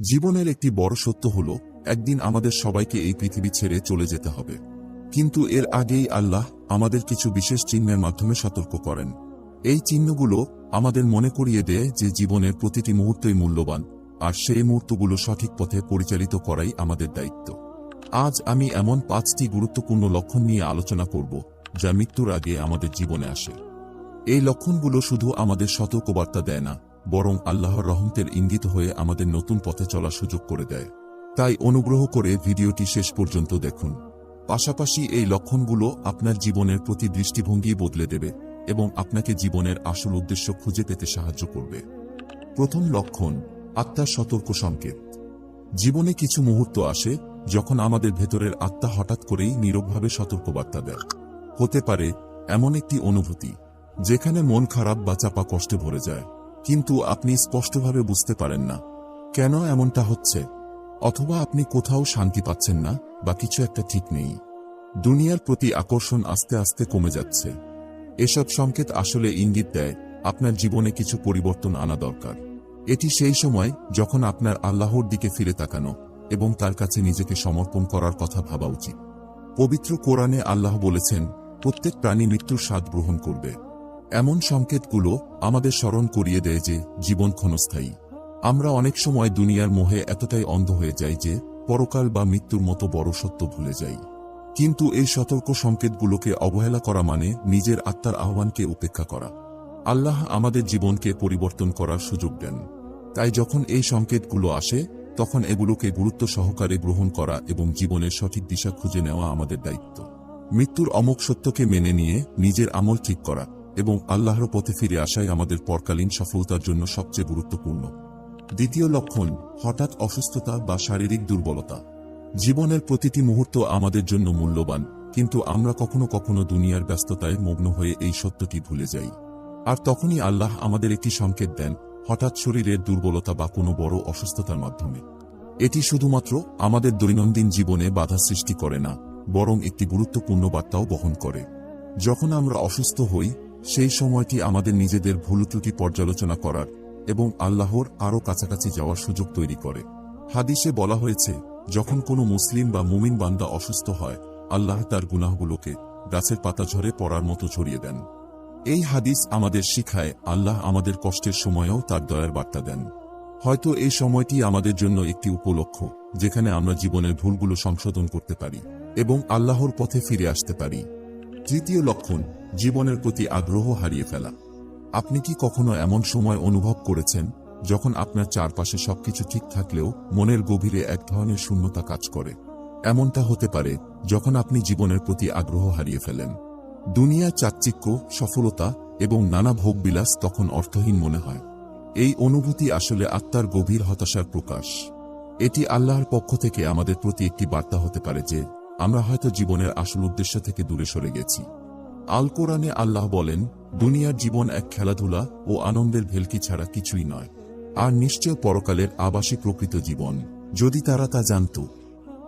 জীবনের একটি বড় সত্য হল, একদিন আমাদের সবাইকে এই পৃথিবী ছেড়ে চলে যেতে হবে। কিন্তু এর আগেই আল্লাহ আমাদের কিছু বিশেষ চিহ্নের মাধ্যমে সতর্ক করেন। এই চিহ্নগুলো আমাদের মনে করিয়ে দেয় যে জীবনের প্রতিটি মুহূর্তই মূল্যবান, আর সেই মুহূর্তগুলো সঠিক পথে পরিচালিত করাই আমাদের দায়িত্ব। আজ আমি এমন পাঁচটি গুরুত্বপূর্ণ লক্ষণ নিয়ে আলোচনা করব, যা মৃত্যুর আগে আমাদের জীবনে আসে। এই লক্ষণগুলো শুধু আমাদের সতর্কবার্তা দেয় না বরং আল্লাহর রহমতের ইঙ্গিত হয়ে আমাদের নতুন পথে চলার সুযোগ করে দেয়। তাই অনুগ্রহ করে ভিডিওটি শেষ পর্যন্ত দেখুন। পাশাপাশি এই লক্ষণগুলো আপনার জীবনের প্রতি দৃষ্টিভঙ্গি বদলে দেবে এবং আপনাকে জীবনের আসল উদ্দেশ্য খুঁজে পেতে সাহায্য করবে। প্রথম লক্ষণ আত্মার সতর্ক সংকেত। জীবনে কিছু মুহূর্ত আসে যখন আমাদের ভেতরের আত্মা হঠাৎ করেই নীরবভাবে সতর্কবার্তা দেয়। হতে পারে এমন একটি অনুভূতি, যেখানে মন খারাপ বা চাপা কষ্টে ভরে যায়। কিন্তু আপনি স্পষ্টভাবে বুঝতে পারেন না। কেন এমনটা হচ্ছে? অথবা আপনি কোথাও শান্তি পাচ্ছেন না, বা কিছু একটা ঠিক নেই। দুনিয়ার প্রতি আকর্ষণ আস্তে আস্তে কমে যাচ্ছে। এসব সংকেত আসলে ইঙ্গিত দেয়, আপনার জীবনে কিছু পরিবর্তন আনা দরকার। এটি সেই সময় যখন আপনার আল্লাহর দিকে ফিরে তাকানো এবং তার কাছে নিজেকে সমর্পণ করার কথা ভাবা উচিত। পবিত্র কোরআনে আল্লাহ বলেছেন, প্রত্যেক প্রাণী মৃত্যুর স্বাদ গ্রহণ করবে। এমন সংকেতগুলো আমাদের স্মরণ করিয়ে দেয় যে জীবন ক্ষণস্থায়ী। আমরা অনেক সময় দুনিয়ার মোহে এতটাই অন্ধ হয়ে যাই যে পরকাল বা মৃত্যুর মতো বড় সত্য ভুলে যাই। কিন্তু এই সতর্ক সংকেতগুলোকে অবহেলা করা মানে নিজের আত্মার আহ্বানকে উপেক্ষা করা। আল্লাহ আমাদের জীবনকে পরিবর্তন করার সুযোগ দেন। তাই যখন এই সংকেতগুলো আসে, তখন এগুলোকে গুরুত্ব সহকারে গ্রহণ করা এবং জীবনের সঠিক দিশা খুঁজে নেওয়া আমাদের দায়িত্ব। মৃত্যুর অমোক সত্যকে মেনে নিয়ে নিজের আমল ঠিক করা। এবং আল্লাহর পথে ফিরে আসাই আমাদের পরকালীন সফলতার জন্য সবচেয়ে গুরুত্বপূর্ণ। দ্বিতীয় লক্ষণ, হঠাৎ অসুস্থতা বা শারীরিক দুর্বলতা। জীবনের প্রতিটি মুহূর্ত আমাদের জন্য মূল্যবান, কিন্তু আমরা কখনো কখনো দুনিয়ার ব্যস্ততায় মগ্ন হয়ে এই সত্যটি ভুলে যাই। আর তখনই আল্লাহ আমাদের একটি সংকেত দেন, হঠাৎ শরীরের দুর্বলতা বা কোনো বড় অসুস্থতার মাধ্যমে। এটি শুধুমাত্র আমাদের দৈনন্দিন জীবনে বাধা সৃষ্টি করে না, বরং একটি গুরুত্বপূর্ণ বার্তাও বহন করে। যখন আমরা অসুস্থ হই সেই সময়টি আমাদের নিজেদের ভুল ত্রুটি পর্যালোচনা করার এবং আল্লাহর আরও কাছাকাছি যাওয়ার সুযোগ তৈরি করে। হাদিসে বলা হয়েছে, যখন কোনো মুসলিম বা মুমিন বান্দা অসুস্থ হয়, আল্লাহ তার গুনাহগুলোকে গাছের পাতা ঝরে পড়ার মতো ছড়িয়ে দেন। এই হাদিস আমাদের শিখায়, আল্লাহ আমাদের কষ্টের সময়েও তার দয়ার বার্তা দেন। হয়তো এই সময়টি আমাদের জন্য একটি উপলক্ষ, যেখানে আমরা জীবনের ভুলগুলো সংশোধন করতে পারি এবং আল্লাহর পথে ফিরে আসতে পারি। তৃতীয় লক্ষণ, জীবনের প্রতি আগ্রহ হারিয়ে ফেলা। আপনি কি কখনো এমন সময় অনুভব করেছেন, যখন আপনার চারপাশে সবকিছু ঠিক থাকলেও মনের গভীরে এক ধরনের শূন্যতা কাজ করে? এমনটা হতে পারে, যখন আপনি জীবনের প্রতি আগ্রহ হারিয়ে ফেলেন। দুনিয়া চাকচিক্য, সফলতা এবং নানা ভোগবিলাস তখন অর্থহীন মনে হয়। এই অনুভূতি আসলে আত্মার গভীর হতাশার প্রকাশ। এটি আল্লাহর পক্ষ থেকে আমাদের প্রতি একটি বার্তা হতে পারে যে আমরা হয়তো জীবনের আসল উদ্দেশ্য থেকে দূরে সরে গেছি। আল কোরআনে আল্লাহ বলেন, দুনিয়ার জীবন এক খেলাধুলা ও আনন্দের ভেলকি ছাড়া কিছুই নয়। আর নিশ্চয় পরকালের আবাসী প্রকৃত জীবন, যদি তারা তা জানত।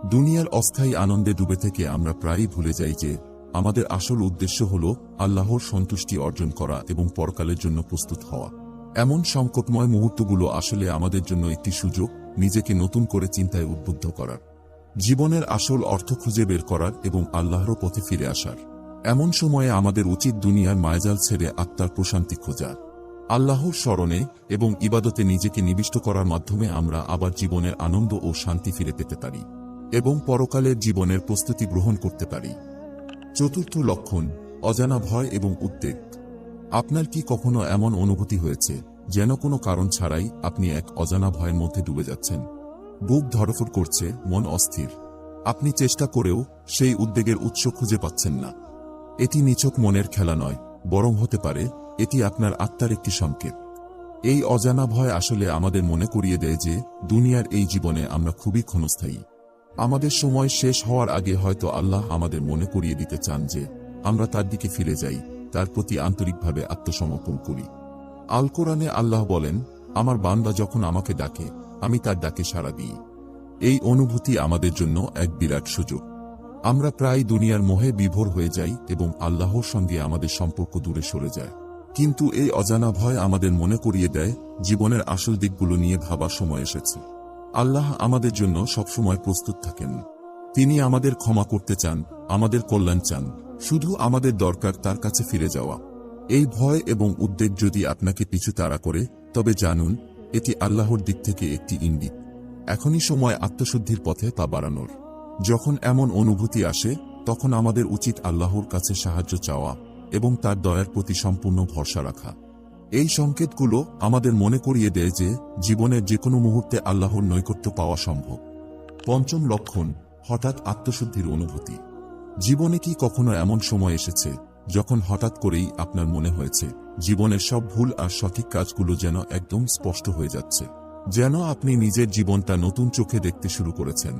দুনিয়ার অস্থায়ী আনন্দে ডুবে থেকে আমরা প্রায়ই ভুলে যাই যে, আমাদের আসল উদ্দেশ্য হল আল্লাহর সন্তুষ্টি অর্জন করা এবং পরকালের জন্য প্রস্তুত হওয়া। এমন সংকটময় মুহূর্তগুলো আসলে আমাদের জন্য একটি সুযোগ, নিজেকে নতুন করে চিন্তায় উদ্বুদ্ধ করার। জীবনের আসল অর্থ খুঁজে বের করার এবং আল্লাহর পথে ফিরে আসার। এমন সময়ে আমাদের উচিত দুনিয়ার মায়াজাল ছেড়ে আত্মার প্রশান্তি খোঁজার আল্লাহর স্মরণে এবং ইবাদতে নিজেকে নিবিষ্ট করার মাধ্যমে আমরা আবার জীবনের আনন্দ ও শান্তি ফিরে পেতে পারি এবং পরকালের জীবনের প্রস্তুতি গ্রহণ করতে পারি। চতুর্থ লক্ষণ, অজানা ভয় এবং উদ্বেগ। আপনার কি কখনো এমন অনুভূতি হয়েছে যেন কোনো কারণ ছাড়াই আপনি এক অজানা ভয়ের মধ্যে ডুবে যাচ্ছেন? বুক ধরফর করছে, মন অস্থির। আপনি চেষ্টা করেও সেই উদ্বেগের উৎস খুঁজে পাচ্ছেন না। এটি নিছক মনের খেলা নয়, বরং হতে পারে এটি আপনার আত্মার একটি সংকেত। এই অজানা ভয় আসলে আমাদের মনে করিয়ে দেয় যে, দুনিয়ার এই জীবনে আমরা খুবই ক্ষণস্থায়ী। আমাদের সময় শেষ হওয়ার আগে হয়তো আল্লাহ আমাদের মনে করিয়ে দিতে চান যে, আমরা তার দিকে ফিরে যাই, তার প্রতি আন্তরিকভাবে আত্মসমর্পণ করি। আল কোরআনে আল্লাহ বলেন, আমার বান্দা যখন আমাকে ডাকে আমি তার ডাকে সাড়া দিই। এই অনুভূতি আমাদের জন্য এক বিরাট সুযোগ। আমরা প্রায় দুনিয়ার মোহে বিভোর হয়ে যাই এবং আল্লাহর সঙ্গে আমাদের সম্পর্ক দূরে সরে যায়। কিন্তু এই অজানা ভয় আমাদের মনে করিয়ে দেয়, জীবনের আসল দিকগুলো নিয়ে ভাবার সময় এসেছে। আল্লাহ আমাদের জন্য সবসময় প্রস্তুত থাকেন। তিনি আমাদের ক্ষমা করতে চান, আমাদের কল্যাণ চান। শুধু আমাদের দরকার তার কাছে ফিরে যাওয়া। এই ভয় এবং উদ্বেগ যদি আপনাকে পিছু তাড়া করে, তবে জানুন এটি আল্লাহর দিক থেকে একটি ইঙ্গিত। এখনই সময় আত্মশুদ্ধির পথে তা বাড়ানোর। যখন এমন অনুভূতি আসে, তখন আমাদের উচিত আল্লাহর কাছে সাহায্য চাওয়া এবং তার দয়ার প্রতি সম্পূর্ণ ভরসা রাখা। এই সংকেতগুলো আমাদের মনে করিয়ে দেয় যে, জীবনের যে কোনো মুহূর্তে আল্লাহর নৈকট্য পাওয়া সম্ভব। পঞ্চম লক্ষণ, হঠাৎ আত্মশুদ্ধির অনুভূতি। জীবনে কি কখনো এমন সময় এসেছে যখন হঠাৎ করেই আপনার মনে হয়েছে, জীবনের সব ভুল আর সঠিক কাজগুলো যেন একদম স্পষ্ট হয়ে যাচ্ছে, যেন আপনি নিজের জীবনটা নতুন চোখে দেখতে শুরু করেছেন।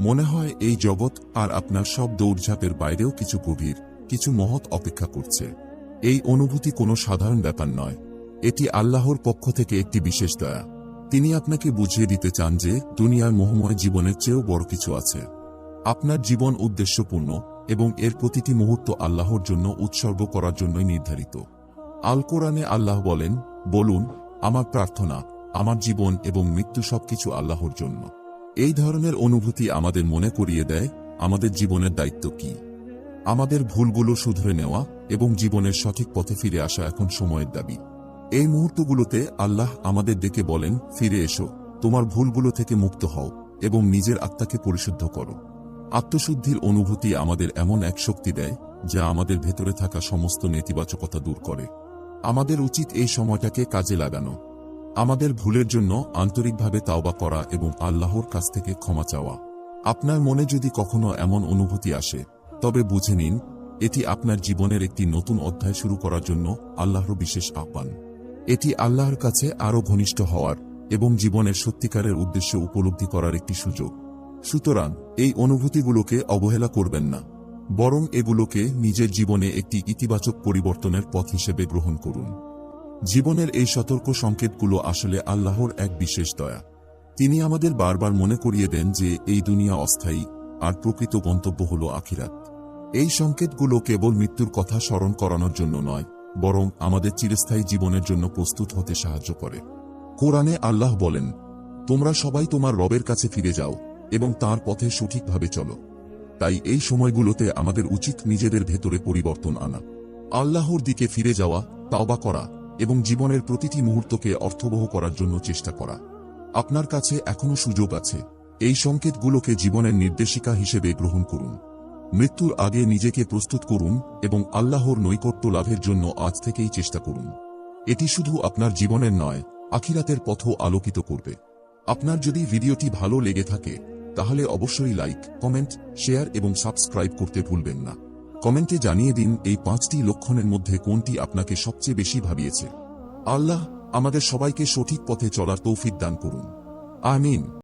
মনে হয় এই জগৎ আর আপনার সব দৌড়ঝাঁপের বাইরেও কিছু গভীর, কিছু মহৎ অপেক্ষা করছে। এই অনুভূতি কোনো সাধারণ ব্যাপার নয়। এটি আল্লাহর পক্ষ থেকে একটি বিশেষ দয়া। তিনি আপনাকে বুঝিয়ে দিতে চান যে, দুনিয়ার মোহময় জীবনের চেয়েও বড় কিছু আছে। আপনার জীবন উদ্দেশ্যপূর্ণ এবং এর প্রতিটি মুহূর্ত আল্লাহর জন্য উৎসর্গ করার জন্যই নির্ধারিত। আল কোরআনে আল্লাহ বলেন, বলুন, আমার প্রার্থনা, আমার জীবন এবং মৃত্যু সবকিছু আল্লাহর জন্য। এই ধরনের অনুভূতি আমাদের মনে করিয়ে দেয়, আমাদের জীবনের দায়িত্ব কি? আমাদের ভুলগুলো শুধরে নেওয়া এবং জীবনের সঠিক পথে ফিরে আসা এখন সময়ের দাবি। এই মুহূর্তগুলোতে আল্লাহ আমাদের ডেকে বলেন, ফিরে এসো, তোমার ভুলগুলো থেকে মুক্ত হও এবং নিজের আত্মাকে পরিশুদ্ধ করো। আত্মশুদ্ধির অনুভূতি আমাদের এমন এক শক্তি দেয়, যা আমাদের ভেতরে থাকা সমস্ত নেতিবাচকতা দূর করে। আমাদের উচিত এই সময়টাকে কাজে লাগানো। আমাদের ভুলের জন্য আন্তরিকভাবে তাওবা করা এবং আল্লাহর কাছ থেকে ক্ষমা চাওয়া। আপনার মনে যদি কখনো এমন অনুভূতি আসে, তবে বুঝে নিন, এটি আপনার জীবনের একটি নতুন অধ্যায় শুরু করার জন্য আল্লাহর বিশেষ আহ্বান। এটি আল্লাহর কাছে আরও ঘনিষ্ঠ হওয়ার এবং জীবনের সত্যিকারের উদ্দেশ্য উপলব্ধি করার একটি সুযোগ। সুতরাং এই অনুভূতিগুলোকে অবহেলা করবেন না, বরং এগুলোকে নিজের জীবনে একটি ইতিবাচক পরিবর্তনের পথ হিসেবে গ্রহণ করুন। জীবনের এই সতর্ক সংকেতগুলো আসলে আল্লাহর এক বিশেষ দয়া। তিনি আমাদের বারবার মনে করিয়ে দেন যে এই দুনিয়া অস্থায়ী, আর প্রকৃত গন্তব্য হল আখিরাত। এই সংকেতগুলো কেবল মৃত্যুর কথা স্মরণ করানোর জন্য নয়, বরং আমাদের চিরস্থায়ী জীবনের জন্য প্রস্তুত হতে সাহায্য করে। কোরআনে আল্লাহ বলেন, তোমরা সবাই তোমার রবের কাছে ফিরে যাও এবং তার পথে সঠিকভাবে চলো। তাই এই সময়গুলোতে আমাদের উচিত নিজেদের ভেতরে পরিবর্তন আনা। আল্লাহর দিকে ফিরে যাওয়া, তাওবা করা এবং জীবনের প্রতিটি মুহূর্তকে অর্থবহ করার জন্য চেষ্টা করা। আপনার কাছে এখনও সুযোগ আছে। এই সংকেতগুলোকে জীবনের নির্দেশিকা হিসেবে গ্রহণ করুন। মৃত্যুর আগে নিজেকে প্রস্তুত করুন এবং আল্লাহর নৈকট্য লাভের জন্য আজ থেকেই চেষ্টা করুন। এটি শুধু আপনার জীবনের নয়, আখিরাতের পথও আলোকিত করবে। আপনার যদি ভিডিওটি ভালো লেগে থাকে তাহলে অবশ্যই লাইক, কমেন্ট, শেয়ার এবং সাবস্ক্রাইব করতে ভুলবেন না। কমেন্টে জানিয়ে দিন এই পাঁচটি লক্ষণের মধ্যে কোনটি আপনাকে সবচেয়ে বেশি ভাবিয়েছে। আল্লাহ আমাদের সবাইকে সঠিক পথে চলার তৌফিক দান করুন। আমিন।